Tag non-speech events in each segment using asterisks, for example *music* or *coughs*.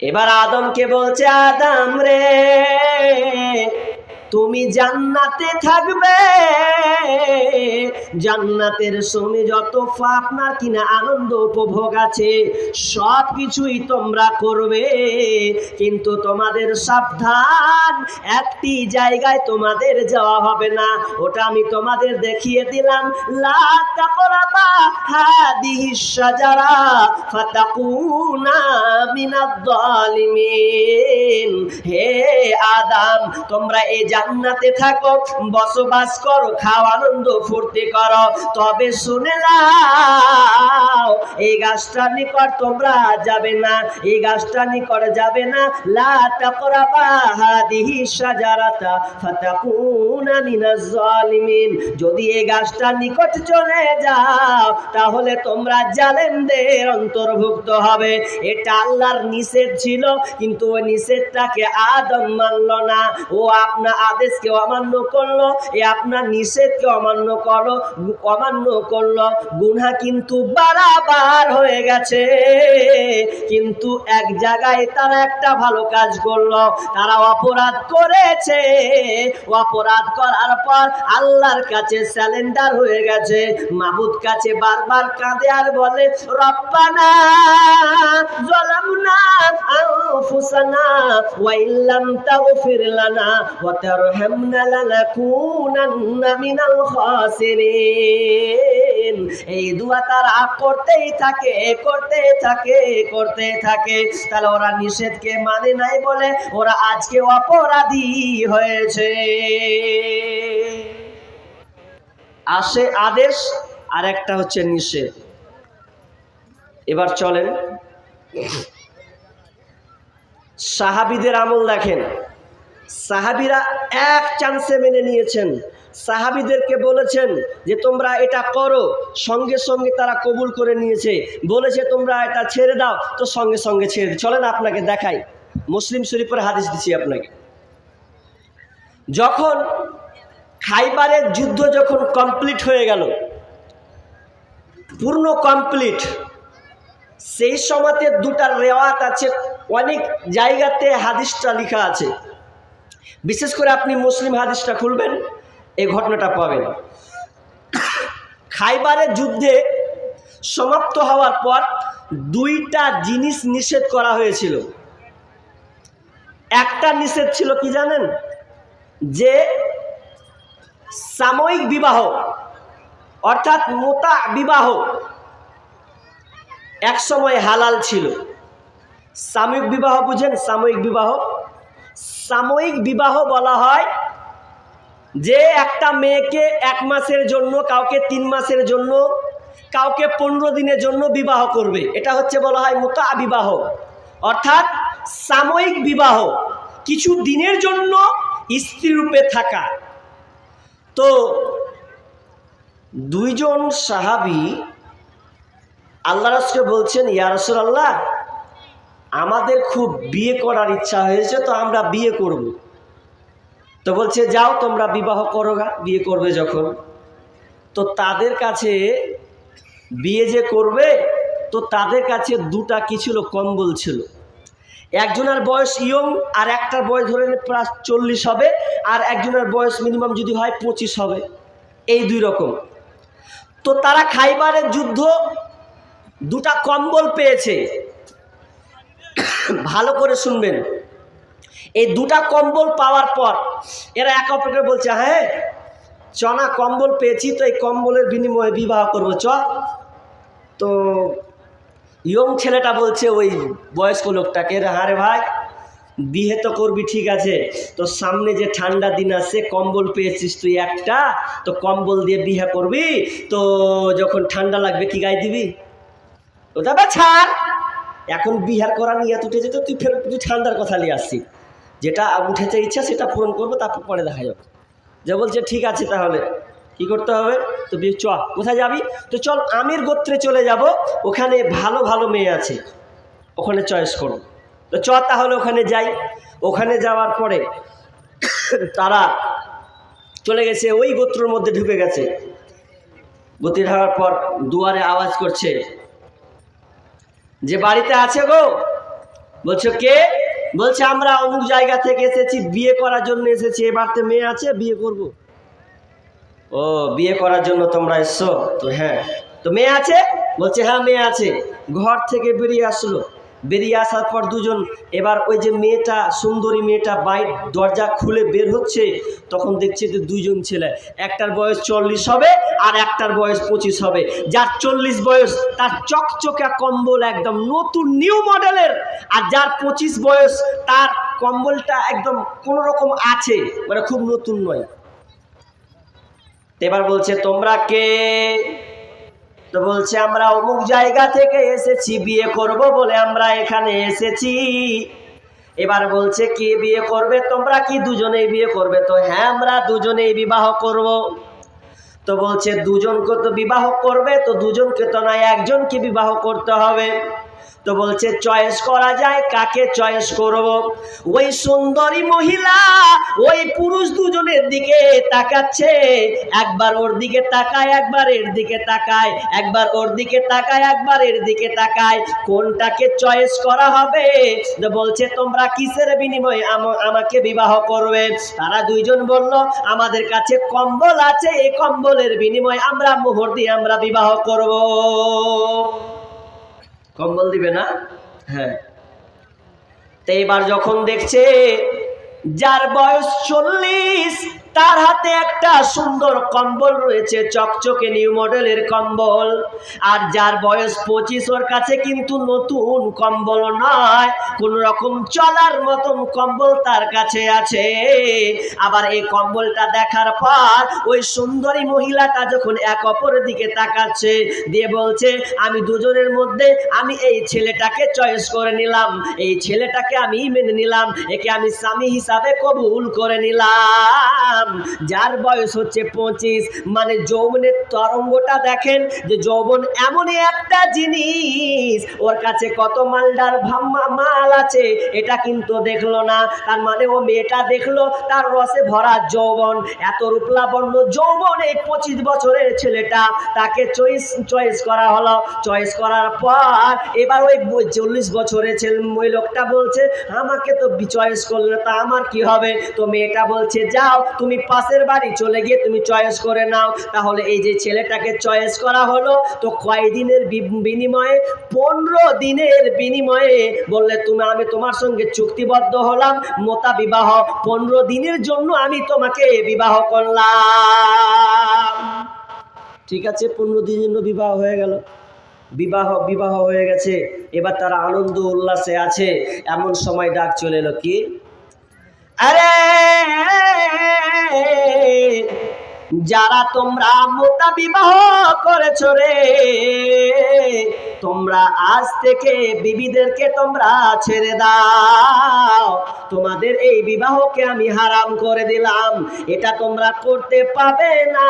এবার আদমকে বলছে আদম রে তুমি জান্নাতে থাকবে। জান্নাতের সময় যত আপনার কিনা আনন্দ উপভোগ আছে সব কিছুই তোমরা করবে। কিন্তু তোমাদের সাবধান, একটি জায়গায় তোমাদের যাওয়া হবে না। ওটা আমি তোমাদের দেখিয়ে দিলাম। হে আদাম, তোমরা এই জান্নাতে থাকো, বসবাস করো, খাও, আনন্দ, ফুর্তি করো। তবে শুনে নাও, এই গাছটার নিকট তোমরা যাবে না, এই গাছটার নিকট যাবে না। লা তাকরাবা হাদিহি শাজারাতা ফাতাকুনা মিনাজ জালিমিন। যদি এই গাছটার নিকট চলে যাও, তাহলে তোমরা জালেমদের অন্তর্ভুক্ত হবে। এটা আল্লাহর নিষেধ ছিল, কিন্তু ওই নিষেধটাকে আদম মানল না। ও আপনার আদেশকে অমান্য করল, এ আপনার নিষেধকে অমান্য করল অমান্য করল। গুনাহ কিন্তু বারাবার হয়ে গেছে। কিন্তু এক জায়গায় তারা একটা ভালো কাজ করল, তারা অপরাধ করেছে। অপরাধ করার পর আল্লাহর কাছে স্যালেন্ডার হয়ে গেছে। মাবুদ কাছে বারবার কাঁদে আর বলে জলামনা আনফুসানা ওয়া ইল্লাম তাগফির লানা ওয়া তারহামনা লানাকুনান্না মিনাল খাসিরিন। এই দোয়া তারা করতেই থাকে করতে থাকে করতে থাকে। তাহলে ওরা নিষেধকে মানে নাই বলে ওরা আজকে অপরাধী হয়েছে। আসে আদেশ আর একটা হচ্ছে নিষেধ। এবার চলেন। সাহাবিদের আমল দেখেন। সাহাবিরা এক চান্সে মেনে নিয়েছেন। সাহাবিদেরকে বলেছেন যে, তোমরা এটা করো। সঙ্গে সঙ্গে তারা কবুল করে নিয়েছে। বলেছে, তোমরা এটা ছেড়ে দাও। তো সঙ্গে সঙ্গে ছেড়ে চলেন আপনাকে দেখাই। মুসলিম শরীফের হাদিস দিচ্ছি আপনাকে। যখন খাইবারের যুদ্ধ যখন কমপ্লিট হয়ে গেল, পূর্ণ কমপ্লিট সেই সময়তে দুটা রেওয়াত আছে অনেক জায়গাতে হাদিসটা লেখা আছে। বিশেষ করে আপনি মুসলিম হাদিসটা খুলবেন এই ঘটনাটা পাবেন। খাইবারের যুদ্ধে সমাপ্ত হওয়ার পর দুইটা জিনিস নিষেধ করা হয়েছিল। একটা নিষেধ ছিল কি জানেন? যে সাময়িক বিবাহ, অর্থাৎ মোতা বিবাহ এক সময় হালাল ছিল। সাময়িক বিবাহ বুঝেন, সাময়িক বিবাহ। সাময়িক বিবাহ বলা হয় যে একটা মেয়েকে এক মাসের জন্য, কাউকে তিন মাসের জন্য, কাউকে পনেরো দিনের জন্য বিবাহ করবে। এটা হচ্ছে বলা হয় মোতা বিবাহ। অর্থাৎ সাময়িক বিবাহ কিছু দিনের জন্য স্ত্রী রূপে থাকা। তো দুইজন সাহাবি আল্লাহ রসকে বলছেন, ইয়া আল্লাহ আমাদের খুব বিয়ে করার ইচ্ছা হয়েছে, তো আমরা বিয়ে করব। তো বলছে, যাও, তোমরা বিবাহ করো গা, বিয়ে করবে যখন। তো তাদের কাছে বিয়ে যে করবে, তো তাদের কাছে দুটা কি ছিল কম্বল ছিল। একজনের বয়স ইয়ং, আর একটার বয়স ধরে প্রায় চল্লিশ হবে, আর একজনের বয়স মিনিমাম যদি হয় পঁচিশ হবে। এই দুই রকম। তো তারা খাইবারের যুদ্ধ, দুটা কম্বল পেয়েছে। ভালো করে শুনবেন। এই দুটা কম্বল পাওয়ার পর এরা এক অপরকে বলছে হ্যাঁ চনা কম্বল পেয়েছি, তো এই কম্বলের বিনিময়ে বিবাহ করব, চ। তো ইয়ং ছেলেটা বলছে, ওই বয়স্ক লোকটাকে হ্যাঁ রে ভাই, বিয়ে তো করবি, ঠিক আছে, তো সামনে যে ঠান্ডা দিন আসছে কম্বল পেয়েছিস তুই একটা, তো কম্বল দিয়ে বিয়ে করবি, তো যখন ঠান্ডা লাগবে কি গায়ে দিবি? ওটা বা ছাড়। এখন বিহার করা নিয়ে উঠে যেত তুই ফের তুই ঠান্ডার কথা নিয়ে আসছি যেটা উঠেছে ইচ্ছা সেটা পূরণ করব, তারপর পরে দেখা যাবে। যে বলছে, ঠিক আছে তাহলে, কি করতে হবে? তো চ, কোথায় যাবি? তো চল আমির গোত্রে চলে যাব, ওখানে ভালো ভালো মেয়ে আছে। ওখানে চয়েস করো। তো চ তাহলে ওখানে যাই। ওখানে যাওয়ার পরে *coughs* তারা চলে গেছে, ওই গোত্রর মধ্যে ঢুকে গেছে। গতি ঢাকার পর দুয়ারে আওয়াজ করছে যে বাড়িতে আছে গো? বলছো কে? বলছে, আমরা অমুক জায়গা থেকে এসেছি, বিয়ে করার জন্য এসেছি এবারতে মেয়ে আছে, বিয়ে করব। ও, বিয়ে করার জন্য তোমরা এসছো? তো হ্যাঁ। তো মেয়ে আছে? বলছে হ্যাঁ মেয়ে আছে। ঘর থেকে বেরিয়ে আসলো। বেরিয়ে আসার পর দুজন, এবার ওই যে মেয়েটা, সুন্দরী মেয়েটা বাইর দরজা খুলে বের হচ্ছে, তখন দেখছে যে দুইজন ছেলে, একটার বয়স চল্লিশ হবে আর একটার বয়স পঁচিশ হবে। যার চল্লিশ বয়স, তার চকচকা কম্বল একদম নতুন নিউ মডেলের আর যার পঁচিশ বয়স, তার কম্বলটা একদম কোনো রকম আছে মানে খুব নতুন নয়। এবার বলছে, তোমরা কে? তো বলছে, আমরা অমুক জায়গা থেকে এসেছি, বিয়ে করব বলে আমরা এখানে এসেছি। এবার বলছে, কে বিয়ে করবে? তোমরা কি দুজনেই বিয়ে করবে? তো হ্যাঁ আমরা দুজনেই বিবাহ করব। তো বলছে, দুজনকে তো বিবাহ করবে, তো দুজনকে তো নয়, একজনকে বিবাহ করতে হবে। তো বলছে চয়েস করা যায়, কাকে চয়েস করব? ওই সুন্দরী মহিলা ওই পুরুষ দুজনের দিকে তাকাচ্ছে। একবার ওর দিকে তাকায়, একবার এর দিকে তাকায়। একবার ওর দিকে তাকায়, একবার এর দিকে তাকায়। কোনটাকে চয়েস করা হবে? তো বলছে, তোমরা কিসের বিনিময়ে আম- আমাকে বিবাহ করবে? তারা দুইজন বলল, আমাদের কাছে কম্বল আছে, এই কম্বলের বিনিময়ে আমরা মোহর দিয়ে আমরা বিবাহ করব। কম্বল দিবে না? হ্যাঁ। তো এবার যখন দেখছে যার বয়স চল্লিশ তার হাতে একটা সুন্দর কম্বল রয়েছে, চকচকে নিউ মডেলের কম্বল। আর যার বয়স পঁচিশ, ওর কাছে কিন্তু নতুন কম্বল নয়। কোন রকম চলার মতন কম্বল তার কাছে আছে। আবার এই কম্বলটা দেখার পর ওই সুন্দরী মহিলাটা যখন এক অপরের দিকে তাকাচ্ছে, দিয়ে বলছে, আমি দুজনের মধ্যে, আমি এই ছেলেটাকে চয়েস করে নিলাম। এই ছেলেটাকে আমি মেনে নিলাম। একে আমি স্বামী হিসাবে কবুল করে নিলাম। যার বয়স হচ্ছে পঁচিশ। মানে যৌবনের তরঙ্গটা দেখেন যে যৌবন এমনই একটা জিনিস। ওর কাছে কত ভাম্মা মাল আছে, এটা কিন্তু দেখল না। তার মানে ও মেয়েটা দেখল, তার রসে ভরা যৌবন। এত রূপলাবণ্য যৌবন এই পঁচিশ বছরের ছেলেটা। তাকে চয়েস চয়েস করা হলো। চয়েস করার পর এবার ওই চল্লিশ বছরের ছেলে, ওই লোকটা বলছে, আমাকে তো চয়েস করলে তা আমার কি হবে? তো মেয়েটা বলছে, যাও, তুমি পাশের বাড়ি চলে গিয়ে তুমি চয়েস করে নাও। তাহলে এই যে ছেলেটাকে চয়েস করা হলো, তো কয়দিনের বিনিময়ে পনেরো দিনের বিনিময়ে বললে, তুমি, আমি তোমার সঙ্গে চুক্তিবদ্ধ হলাম, মোতা বিবাহ। পনেরো দিনের জন্য আমি তোমাকে বিবাহ করলাম। ঠিক আছে, পনেরো দিনের জন্য বিবাহ হয়ে গেল। বিবাহ বিবাহ হয়ে গেছে। এবার তারা আনন্দ, উল্লাসে আছে। এমন সময় ডাক চলে এলো, কি? আরে, যারা তোমরা মোতা বিবাহ করেছ রে তোমরা আজ থেকে বিবিদেরকে তোমরা ছেড়ে দাও। তোমাদের এই বিবাহকে আমি হারাম করে দিলাম। এটা তোমরা করতে পাবে না।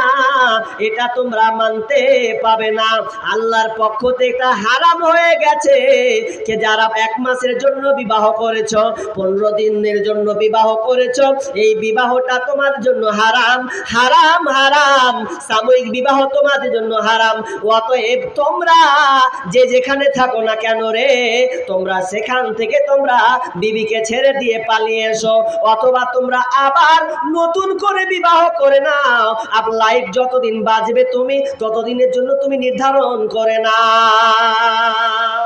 এটা তোমরা মানতে পাবে না। আল্লাহর পক্ষ থেকে এটা হারাম হয়ে গেছে। কে যারা এক মাসের জন্য বিবাহ করেছ, পনেরো দিনের জন্য বিবাহ করেছ, এই বিবাহটা তোমার জন্য হারাম হারাম হারাম। সাময়িক বিবাহ তোমাদের জন্য হারাম। অতএব তোমরা যে যেখানে থাকো না কেন রে? তোমরা সেখান থেকে তোমরা বিবিকে ছেড়ে দিয়ে পালিয়ে এসো। অথবা তোমরা আবার নতুন করে বিবাহ করে নাও। আপ লাইফ যতদিন বাজবে তুমি, ততদিনের জন্য তুমি নির্ধারণ করে নাও।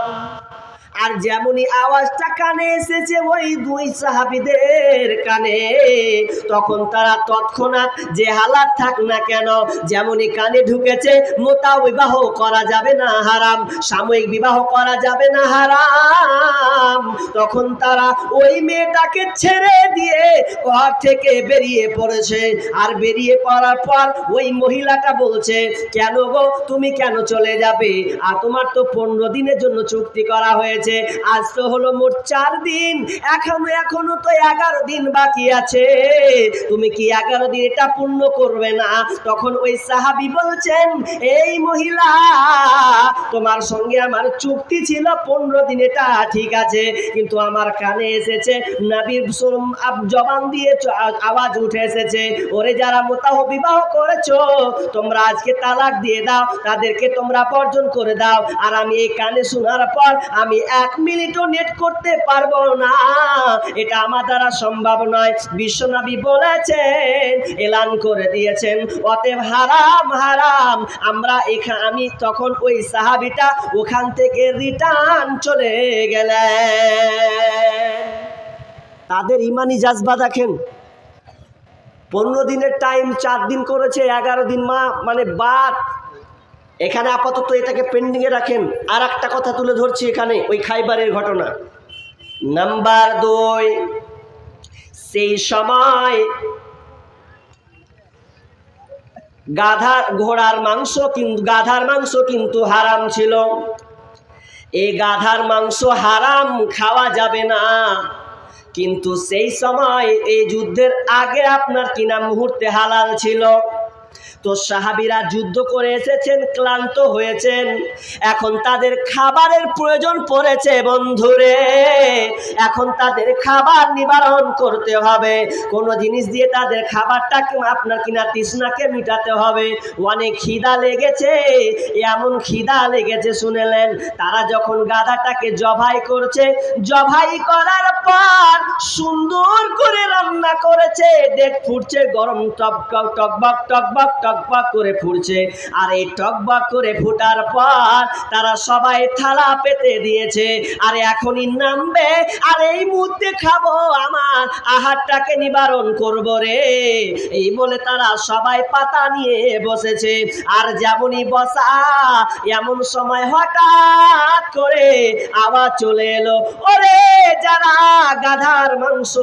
আর যেমনই আওয়াজটা কানে এসেছে, ওই দুই সাহাবিদের কানে। তখন তারা তৎক্ষণাৎ যে হালাত থাক না কেন, যেমনই কানে ঢুকেছে, মোতা বিবাহ করা যাবে না হারাম, সাময়িক বিবাহ করা যাবে না হারাম। তখন তারা ওই মেয়েটাকে ছেড়ে দিয়ে ঘর থেকে বেরিয়ে পড়েছে। আর বেরিয়ে পড়ার পর ওই মহিলাটা বলছে, কেন গো, তুমি কেন চলে যাবে? আর তোমার তো পনেরো দিনের জন্য চুক্তি করা হয়েছে। আজ তো হলো মোট চার দিন। এখনও এখনও তো এগারো দিন বাকি আছে। তুমি কি এগারো দিন এটা পূর্ণ করবে না? তখন ওই সাহাবি বলছেন, এই মহিলা, তোমার সঙ্গে আমার চুক্তি ছিল, পনেরো দিন এটা ঠিক আছে। কিন্তু আমার কানে এসেছে, নাবির জবান দিয়ে আওয়াজ উঠে এসেছে। ওরে যারা মোতাহ বিবাহ করেছ, তোমরা আজকে তালাক দিয়ে দাও, তাদেরকে তোমরা বর্জন করে দাও। আর আমি এই কানে শোনার পর আমি এক মিনিটও নেট করতে পারব না। এটা আমার দ্বারা সম্ভব নয়। বিশ্বনবী বলেছেন, এলান করে দিয়েছেন, অতএব হারাম হারাম। আমরা এখানে আমি তখন ওই সাহাবিটা ওখান থেকে রিটার্ন চলে গেলেন। তাদের ইমানি জাজবা দেখেন। পনেরো দিনের টাইম চার দিন করেছে, এগারো দিন মা মানে বাদ। এখানে আপাতত এটাকে পেন্ডিংয়ে রাখেন। আর একটা কথা তুলে ধরছি এখানে, ওই খাইবারের ঘটনা। নাম্বার দুই, সেই সময় গাধার ঘোড়ার মাংস কিন্তু গাধার মাংস কিন্তু হারাম ছিল। এই গাধার মাংস হারাম খাওয়া যাবে না। কিন্তু সেই সময় এই যুদ্ধের আগে আপনার কিনা মুহূর্তে হালাল ছিল। তো সাহাবিরা যুদ্ধ করে এসেছেন, ক্লান্ত হয়েছেন। এখন তাদের খাবারের প্রয়োজন পড়েছে, বন্ধুরে। এখন তাদের খাবার নিবারণ করতে হবে। কোনো জিনিস দিয়ে তাদের খাবারটাকে আপনার কিনা তৃষ্ণাকে মিটাতে হবে। অনেক খিদা লেগেছে, এমন খিদা লেগেছে, শুনেলেন? তারা যখন গাধাটাকে জবাই করছে, জবাই করার পর সুন্দর করে রান্না করেছে। দেখ ফুটছে গরম টক টক টকবক টকবক। টকবক করে ফুটছে। আর এই টকবক করে ফুটার পর তারা সবাই থালা পেতে দিয়েছে। আর এখনই নামবে। আর এই মুহূর্তে খাব আমার আহারটাকে নিবারণ করব রে। এই বলে তারা সবাই পাতা নিয়ে বসেছে। আর যেমনই বসা, এমন সময় হঠাৎ করে আওয়াজ চলে এলো, ওরে যারা গাধার মাংস,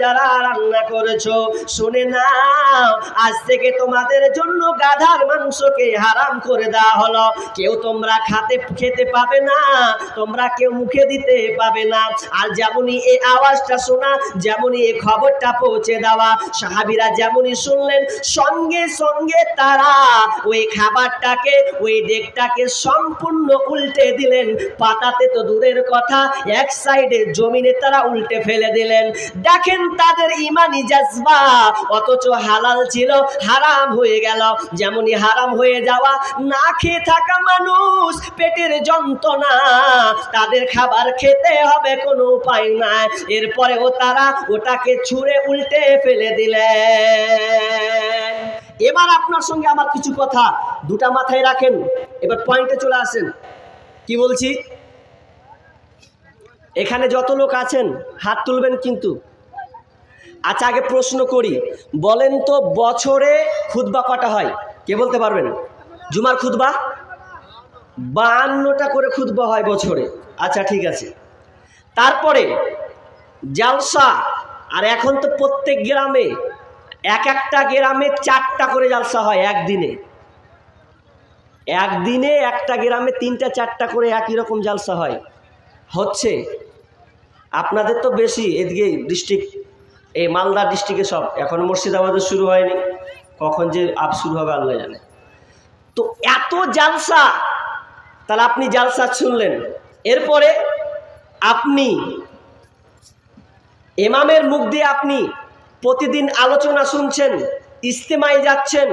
যারা রান্না করেছ, শুনে নাও, আজ থেকে তোমাদের জন্য গাধার মাংসকে হারাম করে দেওয়া হলো। কেউ তোমরা খাতে, খেতে পাবে না, তোমরা কেউ মুখে দিতে পাবে না। আর যেমনই এই আওয়াজটা শোনা, যেমনই এই খবরটা পৌঁছে দেওয়া, সাহাবিরা যেমনই শুনলেন, সঙ্গে সঙ্গে তারা ওই খাবারটাকে, ওই ডেকটাকে সম্পূর্ণ উল্টে দিলেন। পাতাতে তো দূরের কথা, এক সাইডে জমিনে তারা উল্টে ফেলে দিলেন। দেখেন তাদের ইমানি জাজবা, অথচ হালাল ছিল, হারাম হয়ে গেল। যেমনই হারাম হয়ে যাওয়া, না খেয়ে থাকা মানুষ পেটের যন্ত্রণা, তাদের খাবার খেতে হবে কোনো উপায় নাই। এরপরেও তারা ওটাকে ছুঁড়ে উল্টে ফেলে দিলেন। এবার আপনার সঙ্গে আমার কিছু কথা, দুটা মাথায় রাখেন, এবার পয়েন্টে চলে আসেন। কি বলছি? এখানে যত লোক আছেন, হাত তুলবেন কিন্তু। আচ্ছা আগে প্রশ্ন করি। বলেন তো বছরে খুতবা কটা হয়? কে বলতে পারবেন? জুমার খুতবা? বাহান্নটা করে খুতবা হয় বছরে। আচ্ছা ঠিক আছে। তারপরে জালসা, আর এখন তো প্রত্যেক গ্রামে, এক একটা গ্রামে চারটা করে জালসা হয় একদিনে। একদিনে একটা গ্রামে তিনটা, চারটা করে একই রকম জালসা হয়। হচ্ছে, আপনাদের তো বেশি এদিকে ডিস্ট্রিক্ট এই মালদা ডিস্ট্রিক্টে সব, এখন মুর্শিদাবাদে শুরু হয়নি। কখন যে আপ শুরু হবে আল্লাহ জানে। তো এত জালসা, তাহলে আপনি জালসা শুনলেন। এরপরে আপনি এমামের মুখ দিয়ে আপনি প্রতিদিন আলোচনা শুনছেন ইস্তেমায় যাচ্ছেন,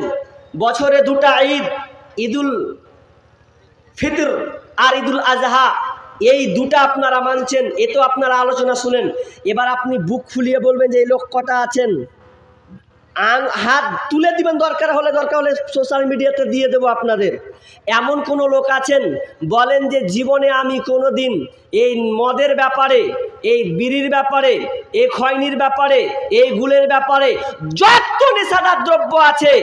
বছরে দুটা ঈদ, ঈদুল ফিতর আর ঈদুল আজহা। এই দুটা আপনারা মানছেন, এ তো আপনারা আলোচনা শুনেন। এবার আপনি বুক ফুলিয়ে বলবেন যে এই লোক কটা আছেন? হাত তুলে দিবেন দরকার হলে দরকার হলে সোশ্যাল মিডিয়াতে দিয়ে দেবো আপনাদের। এমন কোনো লোক আছেন, বলেন যে জীবনে আমি কোনো দিন এই মদের ব্যাপারে, এই বিড়ির ব্যাপারে, এই খয়নির ব্যাপারে, এই গুলের ব্যাপারে যত নেশাদার দ্রব্য আছে,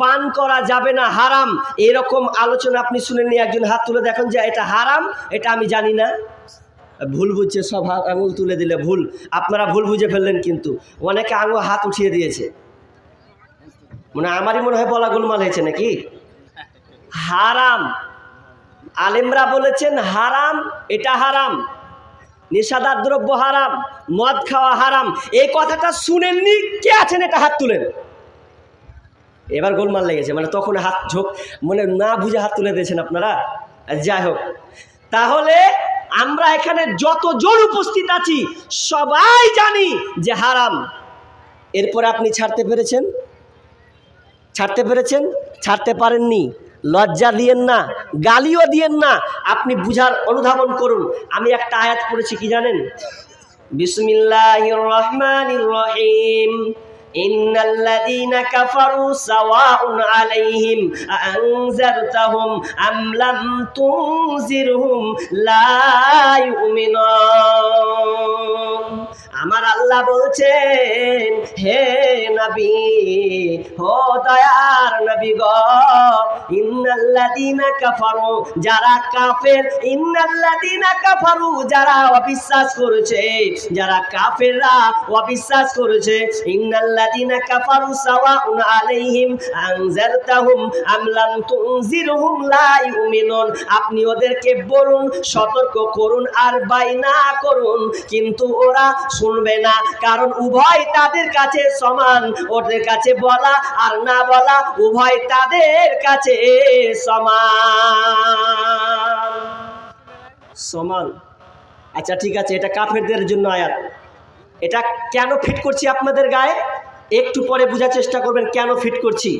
পান করা যাবে না, হারাম। এরকম আলোচনা আপনি শুনেননি, একজন হাত তুলে দেখেন যে এটা হারাম, এটা আমি জানি না। ভুল বুঝছে, সব আঙুল তুলে দিলে ভুল। আপনারা ভুল বুঝে ফেললেন কিন্তু। অনেকে আঙুল হাত উঠিয়ে দিয়েছে। মানে আমারই মনে হয় বলা গোলমাল হয়েছে নাকি? হারাম। আলেমরা বলেছেন হারাম, এটা হারাম। নেশাদার দ্রব্য হারাম, মদ খাওয়া হারাম। এই কথাটা শুনেননি, কে আছেন এটা হাত তুলেন? এবার গোলমাল লেগেছে মানে তখন হাত ঝোঁক মানে না বুঝে হাত তুলে দিয়েছেন আপনারা? যাই হোক, তাহলে আমরা এখানে যতজন উপস্থিত আছি, সবাই জানি যে হারাম। এরপরে আপনি ছাড়তে পেরেছেন? ছাড়তে পেরেছেন? ছাড়তে পারেননি। লজ্জা দিয়েন না, গালিও দিয়েন না। আপনি বুঝার অনুধাবন করুন। আমি একটা আয়াত করেছি কি জানেন? বিসমিল্লাহ রহমান রহিম। ইন্নাল্লাযীনা কাফারু সাওয়াউন আলাইহিম আনজারতাহুম আম লাম তুনজিরহুম লা ইউমিনুন। আমার আল্লাহ বলছেন, হে নবী হো দয়ার নবী গো, ইন্নাল্লাযীনা কাফারু, যারা কাফের, ইন্নাল্লাযীনা কাফারু, যারা অবিশ্বাস করেছে, যারা কাফেররা অবিশ্বাস করেছে ইন্নাল্লা ইন্নাল্লাযীনা কাফারু সাওয়াউন আলাইহিম আনজারতাহুম আম লাম তুনজিরহুম লা ইউমিনুন আপনি ওদেরকে বলুন, সতর্ক করুন আর বাইনা করুন। কিন্তু ওরা শুনবে না, কারণ উভয় তাদের কাছে সমান। ওদের কাছে বলা আর না বলা উভয় তাদের কাছে সমান। সমান। আচ্ছা ঠিক আছে, এটা কাফেরদের জন্য আয়াত। এটা কেন ফিট করছি আপনাদের গায়ে? একটু পরে বোঝার চেষ্টা করবেন কেন ফিট করছি।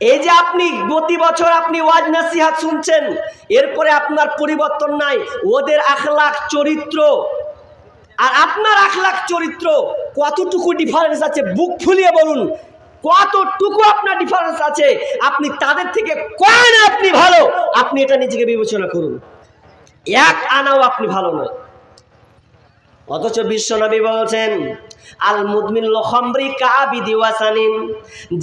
এই যে আপনি প্রতি বছর আপনি ওয়াজ নাসিহাত শুনছেন, এরপরে আপনার পরিবর্তন নাই, ওদের আখলাখ চরিত্র আর আপনার আখলাখ চরিত্র কতটুকু ডিফারেন্স আছে? বুক ফুলিয়ে বলুন, কতটুকু আপনার ডিফারেন্স আছে? আপনি তাদের থেকে কয়েন আপনি ভালো? আপনি এটা নিজেকে বিবেচনা করুন। এক আনাও আপনি ভালো নয়। অথচ বিশ্বনবী বলছেন আল মুদমিন লখমরি কাবিদি ওয়াসানিন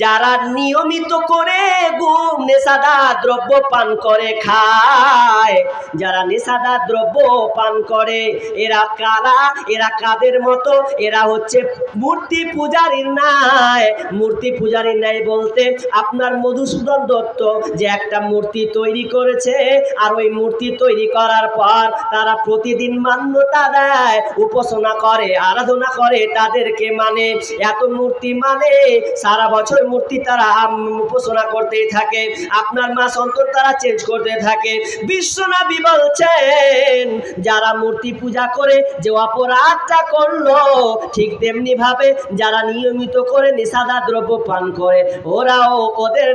যারা নিয়মিত করে গুম নেশাদা দ্রব্য পান করে, খায়। যারা নেশাদা দ্রব্য পান করে, এরা কারা এরা কাদের মতো, এরা হচ্ছে মূর্তি পূজারীর নাই মূর্তি পূজারীর নাই বলতে আপনার মধুসূদন দত্ত যে একটা মূর্তি তৈরি করেছে, আর ওই মূর্তি তৈরি করার পর তারা প্রতিদিন মান্যতা দেয়। উপাসনা করে, আরাধনা করে, তাদেরকে মানে এত মূর্তি মানে সারা বছর মূর্তি তারা উপাসনা করতেই থাকে, আপনার মা সন্তান তারা চেঞ্জ করতে থাকে। বিশ্বনবী বলছেন, যারা মূর্তি পূজা করে, যে অপরাধটা করল, ঠিক তেমনি ভাবে যারা নিয়মিত করে নেশাদা দ্রব্য পান করে, ওরাও ওদের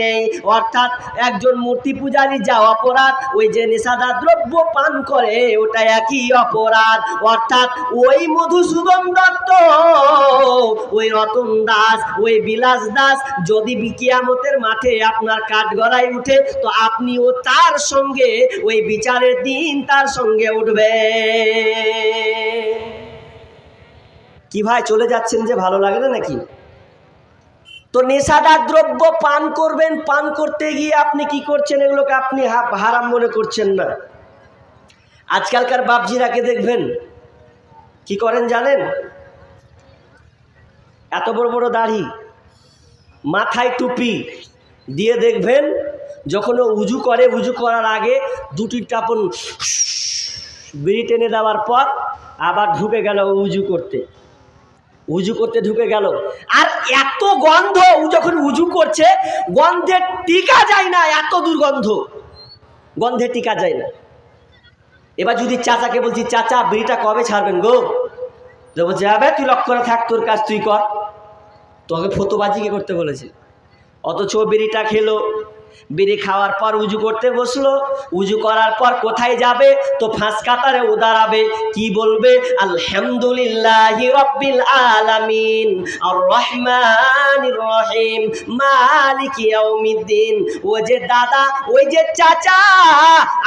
নেই। অর্থাৎ একজন মূর্তি পূজারী যা অপরাধ, ওই যে নেশাদা দ্রব্য পান করে, ওটা একই অপরাধ। অর্থাৎ ওই মধুসূদন দত্ত, ওই রতন দাস, ওই বিলাস দাস, যদি বিকিয়ামতের মাঠে আপনার কাঠগড়ায় উঠে, তো আপনিও তার সঙ্গে, ওই বিচারের দিন তার সঙ্গে উঠবে। কি ভাই, চলে যাচ্ছেন যে ভালো লাগে না নাকি? তো নেশাদার দ্রব্য পান করবেন, পান করতে গিয়ে আপনি কি করছেন? এগুলোকে আপনি হারাম মনে করছেন না। আজকালকার বাপজিরাকে দেখবেন কি করেন জানেন? এত বড় বড় দাড়ি মাথায় টুপি দিয়ে দেখবেন যখন উজু করে, উজু করার আগে দুটি টাপন বিড়ি টেনে দেওয়ার পর আবার ঢুকে গেল উজু করতে। উজু করতে ঢুকে গেল। আর এত গন্ধ ও যখন উজু করছে, গন্ধে টিকা যায় না, এত দুর্গন্ধ। গন্ধে টিকা যায় না। এবার যদি চাচাকে বলছি, চাচা, বিড়িটা কবে ছাড়বেন গো? তো বলছে যাবে তুই লক্ষ্য করে থাক, তোর কাজ তুই কর। তোকে ফতোবাজিকে করতে বলেছে। অথচ বিড়িটা খেলো বিড়ি খাওয়ার পর উজু করতে বসল। উজু করার পর কোথায় যাবে? তো ফাঁস কাতারে ও দাঁড়াবে। কি বলবে? রব্বিল আলামিন। আর রহিম। মালিক ইয়াউমিদ্দিন। ও যে দাদা, ওই যে চাচা,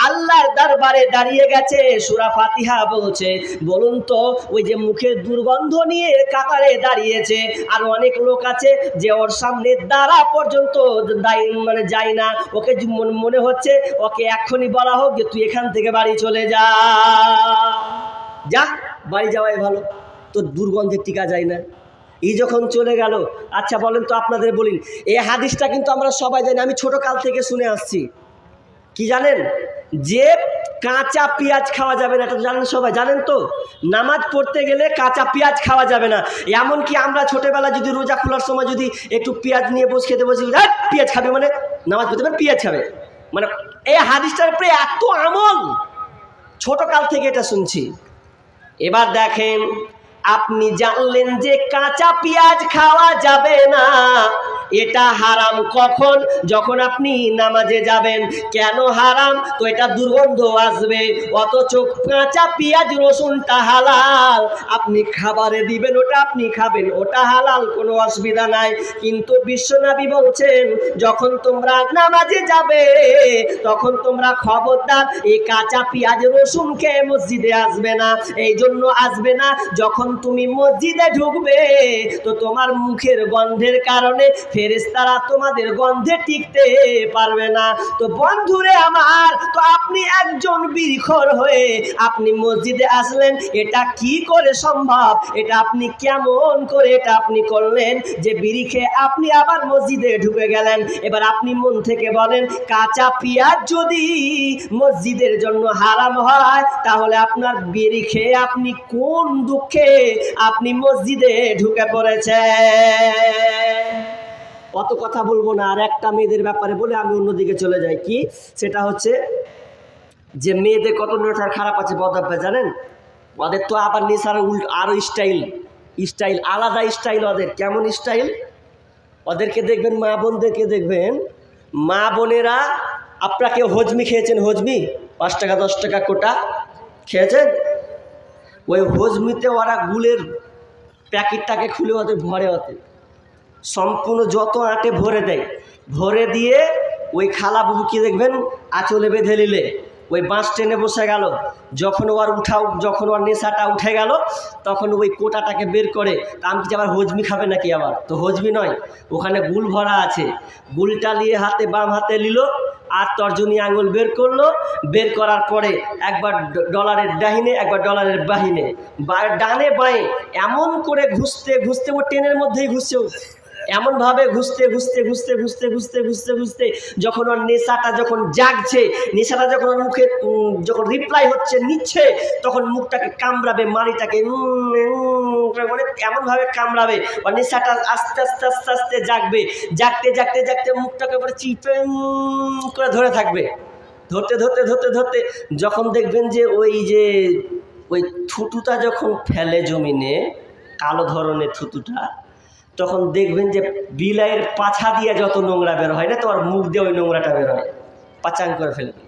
আল্লাহর দরবারে দাঁড়িয়ে গেছে। সুরা ফাতিহা বলছে, বলুন তো, ওই যে মুখের দুর্গন্ধ নিয়ে কাতারে দাঁড়িয়েছে। আর অনেক লোক আছে যে ওর সামনে দাঁড়া পর্যন্ত মানে যায় না। ওকে যে মন- হচ্ছে ওকে এক্ষুনি বলা হোক যে তুই এখান থেকে বাড়ি চলে যা। যা বাড়ি যাওয়াই ভালো। তোর দুর্গন্ধে টিকা যায় না। এই যখন চলে গেল আচ্ছা বলেন তো আপনাদের বলিন এই হাদিসটা কিন্তু আমরা সবাই জানি আমি ছোট কাল থেকে শুনে আসছি। কি জানেন? যে কাঁচা পেঁয়াজ খাওয়া যাবে না এটা জানেন সবাই জানেন তো? নামাজ পড়তে গেলে কাঁচা পেঁয়াজ খাওয়া যাবে না। এমনকি আমরা ছোটবেলা যদি রোজা খোলার সময় যদি একটু পেঁয়াজ নিয়ে বসে খেতে বসি "ধ্যাৎ, পেঁয়াজ খাবে মানে? নামাজ পড়তে পারে, পিয়াজ খাবে। মানে এই হাদিসটার উপরে এত আমল ছোট কাল থেকে এটা শুনছি। এবার দেখেন, আপনি জানলেন যে কাঁচা পেঁয়াজ খাওয়া যাবে না। এটা হারাম কখন? যখন আপনি নামাজে যাবেন। কেন হারাম? তো এটা দুর্গন্ধ আসবে। অথচ কাঁচা পেঁয়াজ, রসুনটা হালাল। আপনি খাবারে দিবেন, ওটা আপনি খাবেন। ওটা হালাল, কোনো অসুবিধা নাই। কিন্তু বিশ্বনবী বলছেন, যখন তোমরা নামাজে যাবে, তখন তোমরা খবরদার, এই কাঁচা পেঁয়াজ, রসুন খেয়ে মসজিদে আসবে না। এই জন্য আসবে না। যখন তুমি মসজিদে ঢুকবে, তো তোমার মুখের গন্ধের কারণে ফেরেশতারা তোমাদের গন্ধে টিকতে পারবে না। তো বন্ধুরে আমার, তো আপনি একজন বিরিখর হয়ে আপনি মসজিদে আসলেন, এটা কি করে সম্ভব? এটা আপনি কেমন করে এটা আপনি করলেন যে বিড়ি খেয়ে আপনি আবার মসজিদে ঢুকে গেলেন? এবার আপনি মন থেকে বলেন, কাঁচা পেঁয়াজ যদি মসজিদের জন্য হারাম হয়, তাহলে আপনার বিড়ি খেয়ে আপনি কোন দুঃখে আপনি মসজিদে ঢুকে পড়েছেন? অত কথা বলব না, আর একটা মেয়েদের ব্যাপারে বলে আমি অন্যদিকে চলে যাই। কি? সেটা হচ্ছে যে মেয়েদের কত নেশার খারাপ আছে বদাব্যা জানেন? ওদের তো আবার নেশার উল্ট আরও স্টাইল স্টাইল আলাদা স্টাইল ওদের। কেমন স্টাইল ওদেরকে দেখবেন, মা বোনদেরকে দেখবেন, মা বোনেরা আপনাকে হজমি খেয়েছেন, হজমি? পাঁচ টাকা, দশ টাকা কোটা খেয়েছেন? ওই হজমিতে ওরা গুলের প্যাকেটটাকে খুলে ওদের ভরে ওতে সম্পূর্ণ যত আটে ভরে দেয়, ভরে দিয়ে ওই খালা বুবুকে দেখবেন আঁচলে বেঁধে নিলে। ওই বাঁশ টেনে বসে গেল। যখন ওর উঠাও যখন ওর নেশাটা উঠে গেল, তখন ওই কোটাটাকে বের করে, তা আমি আবার হজমি খাবে নাকি আবার? তো হজমি নয়, ওখানে গুল ভরা আছে। গুলটা নিয়ে হাতে বাম হাতে নিল, আর তর্জনী আঙুল বের করল। বের করার পরে একবার ডলারের ডাহিনে, একবার ডলারের বাহিনে। বা ডানে বাঁয়ে, এমন করে ঘুষতে ঘুষতে ও ট্রেনের মধ্যেই ঘুষছে। এমনভাবে ঘুষতে ঘুষতে ঘুষতে ঘুষতে ঘুষতে ঘুষতে ঘুষতে যখন ওর নেশাটা যখন জাগছে, নেশাটা যখন ওর মুখে যখন রিপ্লাই হচ্ছে, নিচ্ছে, তখন মুখটাকে কামড়াবে, মাড়িটাকে মানে এমনভাবে কামড়াবে। ওর নেশাটা আস্তে আস্তে আস্তে আস্তে জাগবে। জাগতে জাগতে জাগতে মুখটাকে এবারে চিপে করে ধরে থাকবে। ধরতে ধরতে ধরতে ধরতে যখন দেখবেন যে ওই যে, ওই থুতুটা যখন ফেলে জমিনে, কালো ধরনের থুতুটা তখন দেখবেন যে বিলাইয়ের পাছা দিয়ে যত নোংরা বের হয় না, তো আর মুখ দিয়ে ওই নোংরাটা বের হয়। পাচাং করে ফেলবে।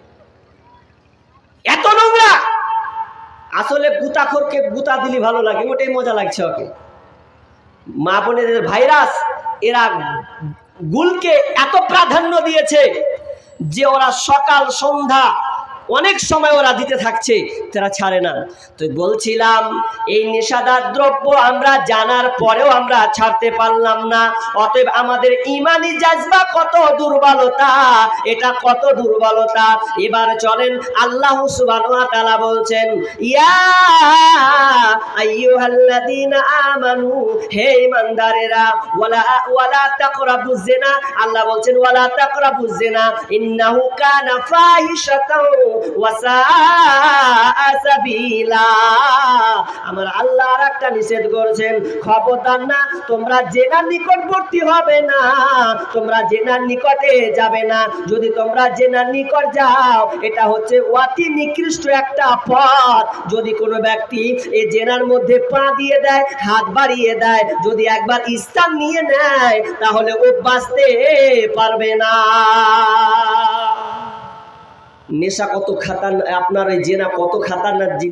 এত নোংরা! আসলে গুতাখোরকে গুতা দিলে ভালো লাগে, ওটাই মজা লাগছে ওকে। মা বোনেদের ভাইরাস, এরা গুলকে এত প্রাধান্য দিয়েছে যে ওরা সকাল, সন্ধ্যা অনেক সময় ওরা দিতে থাকছে, তারা ছাড়ে না। তো বলছিলাম, এই নেশাদার দ্রব্য আমরা জানার পরেও আমরা ছাড়তে পারলাম না, অতএব আমাদের ইমানি জাজবা কত দুর্বলতা, এটা কত দুর্বলতা। এবার চলেন, আল্লাহ তাআলা বলছেন, ইয়া আইয়ুহাল্লাযীনা আমানু আল্লাহ বলছেন, ওয়ালা নিষেধ করেছেন, খবরদার না, তোমরা জেনার নিকটবর্তী হবে না, তোমরা জেনার নিকটে যাবে না। যদি তোমরা জেনার নিকট যাও, এটা হচ্ছে অতি নিকৃষ্ট একটা পথ। যদি কোনো ব্যক্তি এই জেনার মধ্যে পা দিয়ে দেয়, হাত বাড়িয়ে দেয়। যদি একবার স্থান নিয়ে নেয়, তাহলে ও বাঁচতে পারবে না। নেশা কত খাতার, আপনার জেনা কত খাতারনাক জিনিস